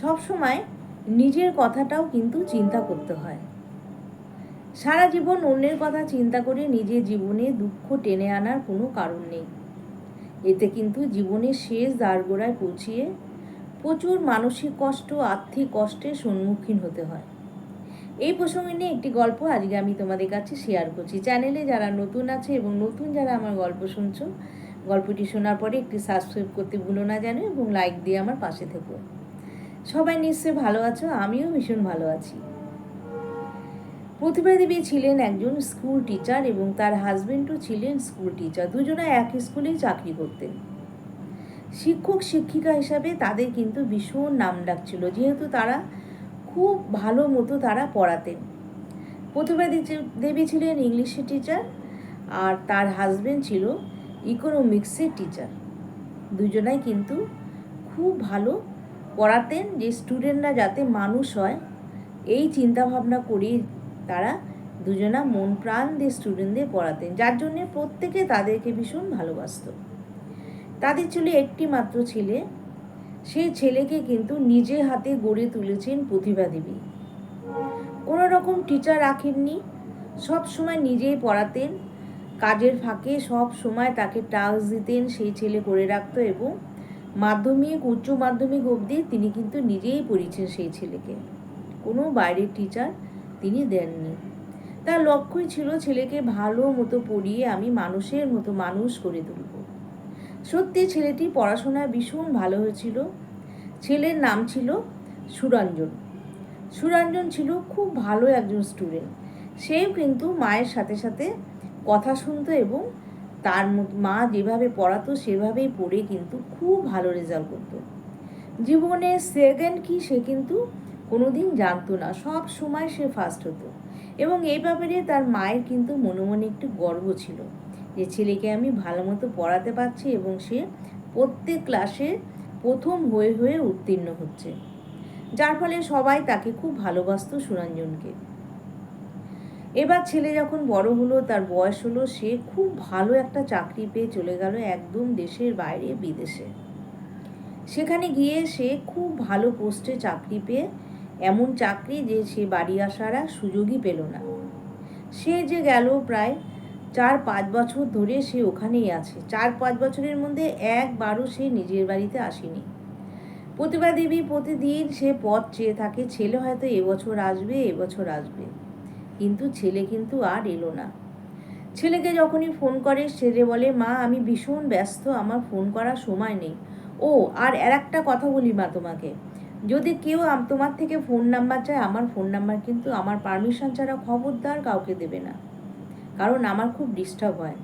সবসময় নিজের কথাটাও কিন্তু চিন্তা করতে হয়। সারা জীবন অন্যের কথা চিন্তা করে নিজের জীবনে দুঃখ টেনে আনার কোনো কারণ নেই। এতে কিন্তু জীবনের শেষ দ্বারগোড়ায় পৌঁছিয়ে প্রচুর মানসিক কষ্ট, আর্থিক কষ্টের সম্মুখীন হতে হয়। এই প্রসঙ্গে নিয়ে একটি গল্প আজকে আমি তোমাদের কাছে শেয়ার করছি। চ্যানেলে যারা নতুন আছে এবং নতুন যারা আমার গল্প শুনছো, গল্পটি শোনার পরে একটি সাবস্ক্রাইব করতে ভুলো না জানো এবং লাইক দিয়ে আমার পাশে থেকো। সবাই নিশ্চয়ই ভালো আছো, আমিও ভীষণ ভালো আছি। প্রতিভা দেবী ছিলেন একজন স্কুল টিচার এবং তার হাজবেন্ডও ছিলেন স্কুল টিচার দুজনে এক স্কুলেই চাকরি করতেন। শিক্ষক, শিক্ষিকা হিসাবে তাদের কিন্তু ভীষণ নাম ডাক ছিল যেহেতু তারা খুব ভালো মতো তারা পড়াতেন। প্রতিভা দেবী ছিলেন ইংলিশের টিচার আর তার হাজবেন্ড ছিল ইকোনমিক্সের টিচার দুজনাই কিন্তু খুব ভালো পড়াতেন যে স্টুডেন্টরা যাতে মানুষ হয়, এই চিন্তাভাবনা করেই তারা দুজনা মন প্রাণ দিয়ে স্টুডেন্টদের পড়াতেন। যার জন্যে প্রত্যেকে তাদেরকে ভীষণ ভালোবাসতো। তাদের ছিল একটি মাত্র ছেলে সেই ছেলেকে কিন্তু নিজে হাতে গড়ে তুলেছেন প্রতিভা দেবী। কোনো রকম টিচার রাখেননি, সব সময় নিজেই পড়াতেন, কাজের ফাঁকে সব সময় তাকে টাস্ক দিতেন, সেই ছেলে করে রাখতো এবং মাধ্যমিক, উচ্চ মাধ্যমিক অবধি তিনি কিন্তু নিজেই পড়িয়েছেন সেই ছেলেকে। কোনো বাইরের টিচার তিনি দেননি। তার লক্ষ্যই ছিল ছেলেকে ভালো মতো পড়িয়ে আমি মানুষের মতো মানুষ করে তুলব। সত্যি ছেলেটি পড়াশোনায় ভীষণ ভালো হয়েছিল। ছেলের নাম ছিল সুরঞ্জন। সুরঞ্জন ছিল খুব ভালো একজন স্টুডেন্ট সেও কিন্তু মায়ের সাথে সাথে কথা শুনতো এবং তার মা যেভাবে পড়াতো, সেভাবেই পড়ে কিন্তু খুব ভালো রেজাল্ট করতো। জীবনে সেকেন্ড কি সে কিন্তু কোনোদিন জানতো না, সব সময় সে ফার্স্ট হতো। এবং এই ব্যাপারে তার মায়ের কিন্তু মনে মনে একটু গর্ব ছিল যে, ছেলেকে আমি ভালো মতো পড়াতে পারছি এবং সে প্রত্যেক ক্লাসে প্রথম হয়ে হয়ে উত্তীর্ণ হচ্ছে। যার ফলে সবাই তাকে খুব ভালোবাসতো সুরঞ্জনকে। এবার ছেলে যখন বড় হলো, তার বয়স হলো, সে খুব ভালো একটা চাকরি পেয়ে চলে গেল একদম দেশের বাইরে বিদেশে। সেখানে গিয়ে সে খুব ভালো পোস্টে চাকরি পেয়ে, এমন চাকরি যে সে বাড়ি আসার আর সুযোগই পেল না। সে যে গেল প্রায় চার পাঁচ বছর ধরে সে ওখানেই আছে। চার পাঁচ বছরের মধ্যে একবারও সে নিজের বাড়িতে আসেনি। প্রতিভা দেবী প্রতিদিন সে পথ চেয়ে থাকে, ছেলে হয়তো এবছর আসবে এবছর আসবে। কিন্তু ছেলে কিন্তু আর এলো না। ছেলেকে যখনই ফোন করে ছেলে বলে, মা, আমি ভীষণ ব্যস্ত, আমার ফোন করার সময় নেই। ও, আর আর একটা কথা বলি মা তোমাকে। যদি কেউ তোমার থেকে ফোন নাম্বার চায়, আমার ফোন নাম্বার কিন্তু আমার পারমিশন ছাড়া খবরদার কাউকে দেবে না। কারণ আমার খুব ডিস্টার্ব হয়।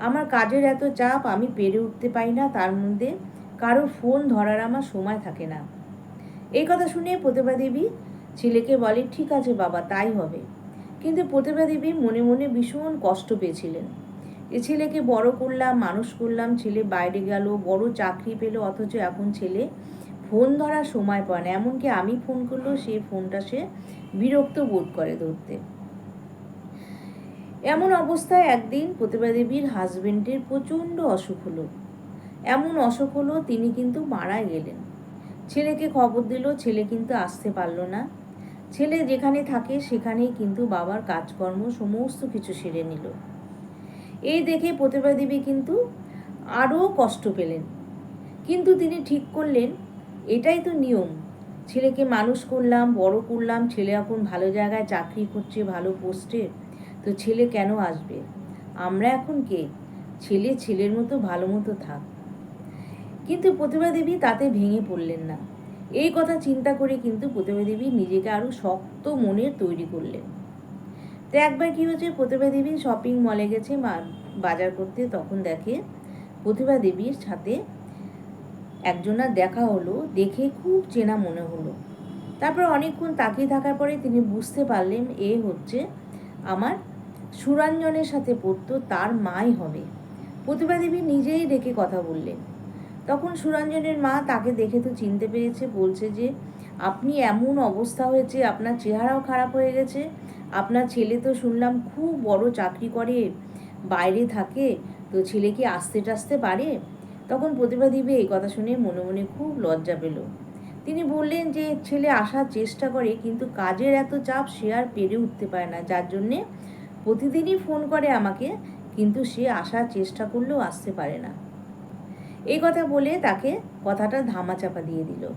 আমার কাজের এত চাপ, আমি পেরে উঠতে পারি না তার মধ্যে। কারোর ফোন ধরার আমার সময় থাকে না। এই কথা শুনে প্রতিভা দেবী ছেলেকে বলে, ঠিক আছে বাবা, তাই হবে। কিন্তু প্রতিভা দেবী মনে মনে ভীষণ কষ্ট পেয়েছিলেন। এ ছেলেকে বড় করলাম, মানুষ করলাম, ছেলে বাইরে গেল, বড় চাকরি পেল, অথচ এখন ছেলে ফোন ধরার সময় পায় না। এমনকি আমি ফোন করলেও সেই ফোনটা সে বিরক্ত বোধ করে ধরতে। এমন অবস্থায় একদিন প্রতিভা দেবীর হাজবেন্ডের প্রচণ্ড অসুখ হলো। এমন অসুখ হলো, তিনি কিন্তু মারা গেলেন। ছেলেকে খবর দিল, ছেলে কিন্তু আসতে পারল না। ছেলে যেখানে থাকে সেখানেই কিন্তু বাবার কাজকর্ম সমস্ত কিছু সেরে নিল। এই দেখে প্রতিভা দেবী কিন্তু আরও কষ্ট পেলেন। কিন্তু তিনি ঠিক করলেন, এটাই তো নিয়ম। ছেলেকে মানুষ করলাম, বড় করলাম, ছেলে এখন ভালো জায়গায় চাকরি করছে, ভালো পোস্টে, তো ছেলে কেন আসবে? আমরা এখন কে? ছেলে ছেলের মতো ভালো মতো থাক। কিন্তু প্রতিভা দেবী তাতে ভেঙে পড়লেন না। এই কথা চিন্তা করে কিন্তু প্রতিভা দেবী নিজেকে আরও শক্ত মনের তৈরি করলেন। তো একবার কী হয়েছে প্রতিভা দেবী শপিং মলে গেছে বাজার করতে, তখন দেখে প্রতিভা দেবীর সাথে একজনার দেখা হলো, দেখে খুব চেনা মনে হলো। তারপর অনেকক্ষণ তাকিয়ে থাকার পরে তিনি বুঝতে পারলেন, এ হচ্ছে আমার সুরঞ্জনের সাথে পড়তো, তার মাই হবে। প্রতিভা দেবী নিজেই ডেকে কথা বললেন। তখন সুরঞ্জনের মা তাকে দেখে তো চিনতে পেরেছে, বলছে যে, আপনি এমন অবস্থা হয়েছে, আপনার চেহারাও খারাপ হয়ে গেছে, আপনার ছেলে তো শুনলাম খুব বড় চাকরি করে, বাইরে থাকে, তো ছেলে কি আসতে টাসতে পারে? তখন প্রতিভা দিবে এই কথা শুনে মনে মনে খুব লজ্জা পেল। তিনি বললেন যে, ছেলে আসার চেষ্টা করে, কিন্তু কাজের এত চাপ সে আর পেরে উঠতে পারে না, যার জন্যে প্রতিদিনই ফোন করে আমাকে, কিন্তু সে আসার চেষ্টা করলেও আসতে পারে না। এই কথা বলে তাকে কথাটা ধামাচাপা দিয়ে দিল।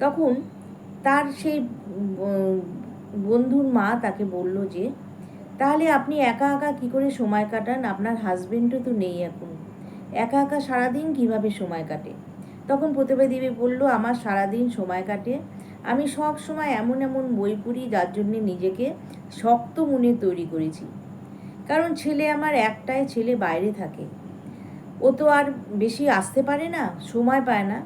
তখন তার সেই বন্ধুর মা তাকে বলল যে, তাহলে আপনি একা একা কী করে সময় কাটান? আপনার হাজবেন্ডও তো নেই এখন। একা একা সারাদিন কীভাবে সময় কাটে? তখন প্রতিভা দেবী বলল, আমার সারাদিন সময় কাটে। আমি সব সময় এমন এমন বই পড়ি, যার জন্যে নিজেকে শক্ত মনে তৈরি করেছি। কারণ ছেলে আমার একটাই ছেলে বাইরে থাকে। ও তো আর বেশি আসতে পারে না, সময় পায় না।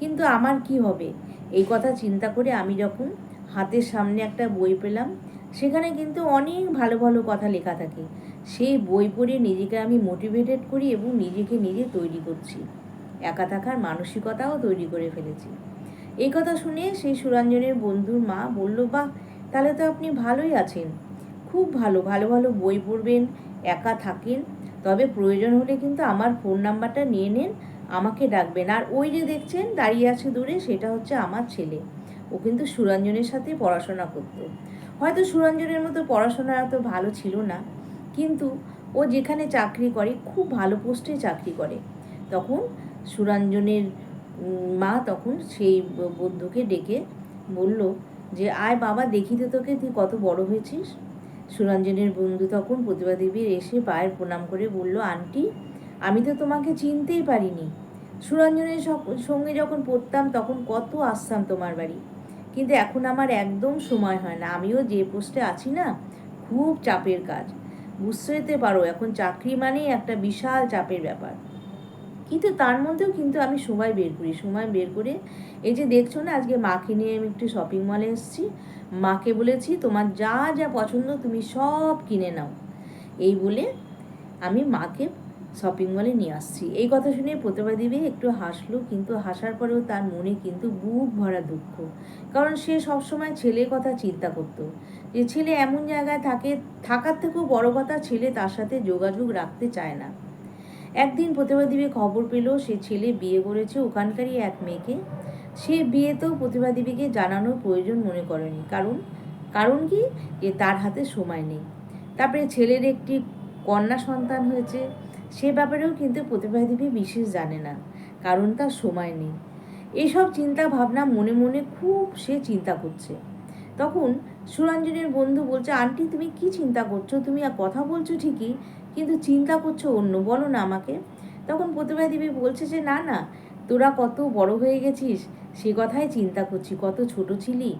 কিন্তু আমার কি হবে? এই কথা চিন্তা করে আমি যখন হাতের সামনে একটা বই পেলাম, সেখানে কিন্তু অনেক ভালো ভালো কথা লেখা থাকে। সেই বই পড়ে নিজেকে আমি মোটিভেটেড করি এবং নিজেকে নিজে তৈরি করছি। একা থাকার মানসিকতাও তৈরি করে ফেলেছি। এই কথা শুনে সেই সুরঞ্জনের বন্ধুর মা বলল, বাহ, তাহলে তো আপনি ভালোই আছেন। খুব ভালো ভালো ভালো বই পড়বেন, একা থাকেন তবে প্রয়োজন হলে কিন্তু আমার ফোন নাম্বারটা নিয়ে নেন, আমাকে ডাকবেন। আর ওই যে দেখছেন, দাঁড়িয়ে আছে দূরে, সেটা হচ্ছে আমার ছেলে। ও কিন্তু সুরঞ্জনের সাথে পড়াশোনা করতো। হয়তো সুরঞ্জনের মতো পড়াশোনা এত ভালো ছিল না, কিন্তু ও যেখানে চাকরি করে, খুব ভালো পোস্টে চাকরি করে। তখন সুরঞ্জনের মা তখন সেই বন্ধুকে ডেকে বলল যে, আয় বাবা, দেখি তো তোকে, তুই কত বড় হয়েছিস? সুরঞ্জনের বন্ধু তখন প্রতিভা দেবীর এসে পায়ের প্রণাম করে বলল, আন্টি, আমি তো তোমাকে চিনতেই পারিনি। সুরঞ্জনের সঙ্গে যখন পড়তাম তখন কত আসতাম তোমার বাড়ি। কিন্তু এখন আমার একদম সময় হয় না। আমিও যে পোস্টে আছি না, খুব চাপের কাজ। বুঝতে পারো, এখন চাকরি মানেই একটা বিশাল চাপের ব্যাপার। কিন্তু তার মধ্যেও কিন্তু আমি সময় বের করি, সময় বের করে এই যে দেখছ না, আজকে মাকে নিয়ে আমি একটু শপিং মলে এসেছি। মাকে বলেছি, তোমার যা যা পছন্দ তুমি সব কিনে নাও। এই বলে আমি মাকে শপিং মলে নিয়ে আসছি। এই কথা শুনে প্রতিভা দেবী একটু হাসলো, কিন্তু হাসার পরেও তার মনে কিন্তু বুক ভরা দুঃখ। কারণ সে সবসময় ছেলের কথা চিন্তা করতো। যে ছেলে এমন জায়গায় থাকে, থাকার থেকেও বড় কথা, ছেলে তার সাথে যোগাযোগ রাখতে চায় না। একদিন প্রতিভা দেবী খবর পেল, সে ছেলে বিয়ে করেছে ওখানকারই এক মেয়েকে। সে বিয়েতেও প্রতিভা দেবীকে জানানোর প্রয়োজন মনে করেনি। কারণ কারণ কি? যে তার হাতে সময় নেই। তারপরে ছেলের একটি কন্যা সন্তান হয়েছে। সে ব্যাপারেও কিন্তু প্রতিভা দেবী বিশেষ জানে না। কারণ তার সময় নেই। এইসব চিন্তা ভাবনা মনে মনে খুব সে চিন্তা করছে। তখন সুরঞ্জনের বন্ধু বলছে, আন্টি, তুমি কি চিন্তা করছ? তুমি আর কথা বলছো ঠিকই কিন্তু চিন্তা করছ অন্য, বলো না আমাকে। তখন প্রতিভা দেবী বলছে যে, না না, তোরা কত বড় হয়ে গেছিস, সে কথাই চিন্তা করছি, কত ছোট ছিলি।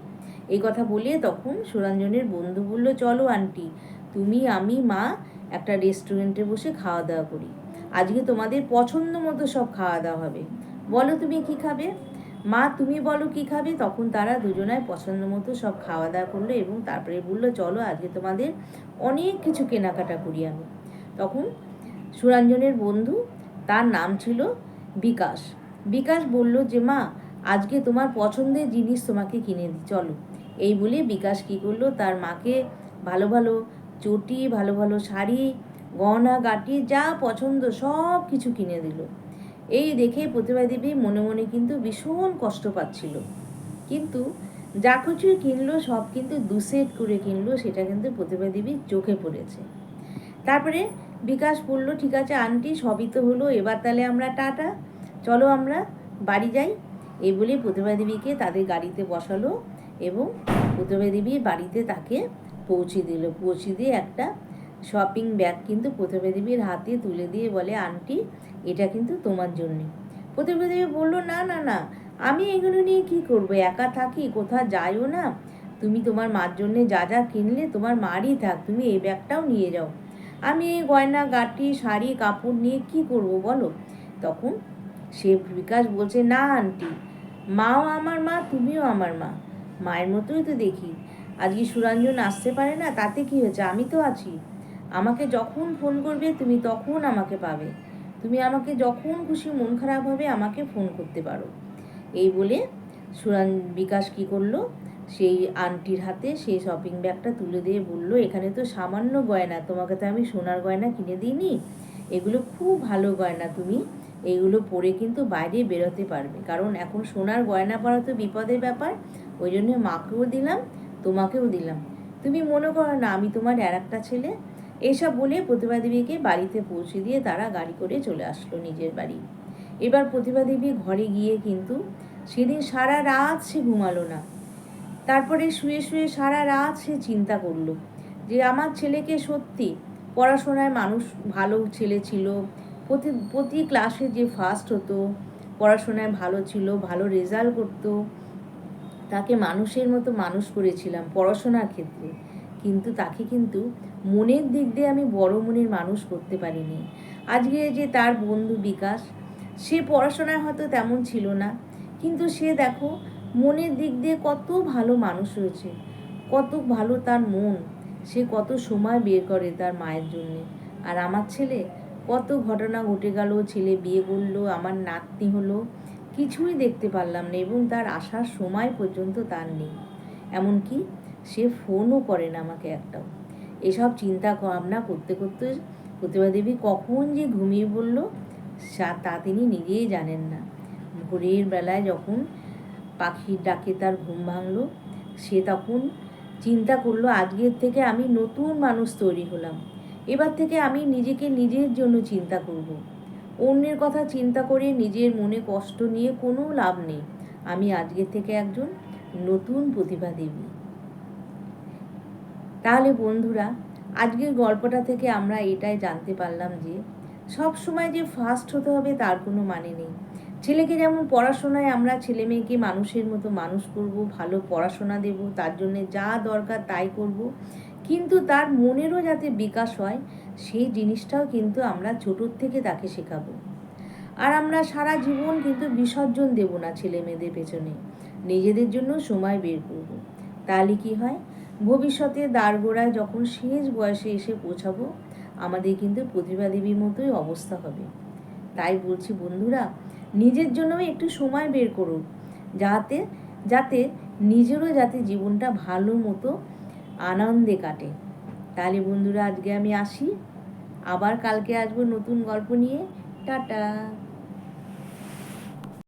এই কথা বলে তখন সুরঞ্জনের বন্ধু বলল, চলো আন্টি, তুমি, আমি, মা একটা রেস্টুরেন্টে বসে খাওয়া দাওয়া করি। আজকে তোমাদের পছন্দ মতো সব খাওয়া দাওয়া হবে। বলো তুমি কি খাবে? মা, তুমি বলো কি খাবে? তখন তারা দুজনায় পছন্দ মতো সব খাওয়া দাওয়া করল এবং তারপরে বলল, চলো, আজকে তোমাদের অনেক কিছু কেনাকাটা করি আমি। তখন সুরঞ্জনের বন্ধু, তার নাম ছিল বিকাশ। বিকাশ বলল যে, মা, আজকে তোমার পছন্দের জিনিস তোমাকে কিনে দিই, চলো। এই বলে বিকাশ কী করল, তার মাকে ভালো ভালো চটি, ভালো ভালো শাড়ি, গহনা, গাটি, যা পছন্দ সব কিছু কিনে দিল। এই দেখে প্রতিভা দেবী মনে মনে কিন্তু ভীষণ কষ্ট পাচ্ছিল। কিন্তু যা কিছু কিনলো, সব কিন্তু দুসেট করে কিনলো, সেটা কিন্তু প্রতিভা দেবীর চোখে পড়েছে। তারপরে বিকাশ বলল, ঠিক আছে আন্টি, সবই তো হলো, এবার তাহলে আমরা টাটা। চলো আমরা বাড়ি যাই। এই বলে প্রতিভা দেবীকে তাদের গাড়িতে বসালো এবং প্রতিভা দেবী বাড়িতে তাকে পৌঁছে দিল। পৌঁছে দিয়ে একটা শপিং ব্যাগ কিন্তু প্রতিভা দেবীর হাতে তুলে দিয়ে বলে, আন্টি, এটা কিন্তু তোমার জন্যে। প্রতিভা দেবী বলল, না না না, আমি এগুলো নিয়ে কি করব? একা থাকি, কোথাও যাইও না। তুমি তোমার মার জন্যে যা যা কিনলে তোমার মারই থাক, তুমি এই ব্যাগটাও নিয়ে যাও। আমি এই গয়না গাটি শাড়ি, কাপড় নিয়ে কি করব বলো? তখন সে বিকাশ বলছে, না আন্টি, মাও আমার মা, তুমিও আমার মা। মায়ের মতোই তো দেখি। আজকে সুরঞ্জন আসতে পারে না, তাতে কি হয়েছে? আমি তো আছি। আমাকে যখন ফোন করবে, তুমি তখন আমাকে পাবে। তুমি আমাকে যখন খুশি মন খারাপ হবে, আমাকে ফোন করতে পারো। এই বলে সুরান বিকাশ কি করল? সেই আন্টির হাতে সেই শপিং ব্যাগটা তুলে দিয়ে বলল, এখানে তো সামান্য গয়না, তোমাকে তো আমি সোনার গয়না কিনে দিইনি। এগুলো খুব ভালো গয়না তুমি। এইগুলো পরে কিন্তু বাইরে বেরোতে পারবে। কারণ এখন সোনার গয়না পরা তো বিপদের ব্যাপার। ওই জন্য মাকেও দিলাম, তোমাকেও দিলাম। তুমি মনে করো না, আমি তোমার আর একটা ছেলে। এইসব বলে প্রতিভা দেবীকে বাড়িতে পৌঁছে দিয়ে তারা গাড়ি করে চলে আসলো নিজের বাড়ি। এবার প্রতিভা দেবী ঘরে গিয়ে কিন্তু সেদিন সারা রাত সে ঘুমালো না। তারপরে শুয়ে শুয়ে সারা রাত সে চিন্তা করল যে আমার ছেলেকে সত্যি পড়াশোনায় মানুষ ভালো ছেলে ছিল। প্রতি প্রতি ক্লাসে যে ফার্স্ট হতো, পড়াশোনায় ভালো ছিল, ভালো রেজাল্ট করতো, তাকে মানুষের মতো মানুষ করেছিলাম পড়াশোনার ক্ষেত্রে। কিন্তু তাকে কিন্তু মনের দিক দিয়ে আমি বড় মনের মানুষ করতে পারিনি। আজকে যে তার বন্ধু বিকাশ, সে পড়াশোনায় হয়তো তেমন ছিল না, কিন্তু সে দেখো মনের দিক দিয়ে কত ভালো মানুষ হয়েছে, কত ভালো তার মন, সে কত সময় বের করে তার মায়ের জন্যে। আর আমার ছেলে, কত ঘটনা ঘটে গেল, ছেলে বিয়ে করল, আমার নাতনি হলো, কিছুই দেখতে পারলাম না এবং তার আসার সময় পর্যন্ত তার নেই। এমনকি সে ফোনও করে না আমাকে একটাও। এসব চিন্তা ভাবনা করতে করতে প্রতিভা দেবী কখন যে ঘুমিয়ে পড়ল তা তিনি নিজেই জানেন না। ভোরের বেলায় যখন পাখির ডাকে তার ঘুম ভাঙলো। সে তখন চিন্তা করল, আজকের থেকে আমি নতুন মানুষ তৈরি হলাম। এবার থেকে আমি নিজেকে নিজের জন্য চিন্তা করব। অন্যের কথা চিন্তা করে নিজের মনে কষ্ট নিয়ে কোনো লাভ নেই। আমি আজকের থেকে একজন নতুন প্রতিভা দেবী। তাহলে বন্ধুরা, আজকের গল্পটা থেকে আমরা এটাই জানতে পারলাম যে সব সময় যে ফার্স্ট হতে হবে তার কোনো মানে নেই। ছেলেকে যেমন পড়াশোনায় আমরা ছেলে মেয়েকে মানুষের মতো মানুষ করব, ভালো পড়াশোনা দেব, তার জন্য যা দরকার তাই করব। কিন্তু তার মনেরও যাতে বিকাশ হয়, সেই জিনিসটাও কিন্তু আমরা ছোটোর থেকে তাকে শেখাবো। আর আমরা সারা জীবন কিন্তু বিসর্জন দেব না ছেলে মেয়েদের পেছনে। নিজেদের জন্য সময় বের করব। তাহলে কি হয়? ভবিষ্যতে দাঁড়গোড়ায় যখন শেষ বয়সে এসে পৌঁছাবো আমাদের কিন্তু প্রতিভা দেবীর মতোই অবস্থা হবে। তাই বলছি বন্ধুরা, নিজের জন্য একটু সময় বের করুন। যাতে যাতে নিজেরও যাতে জীবনটা ভালো মতো আনন্দে কাটে। তাহলে বন্ধুরা, আজকে আমি আসি। আবার কালকে আসব নতুন গল্প নিয়ে। টাটা।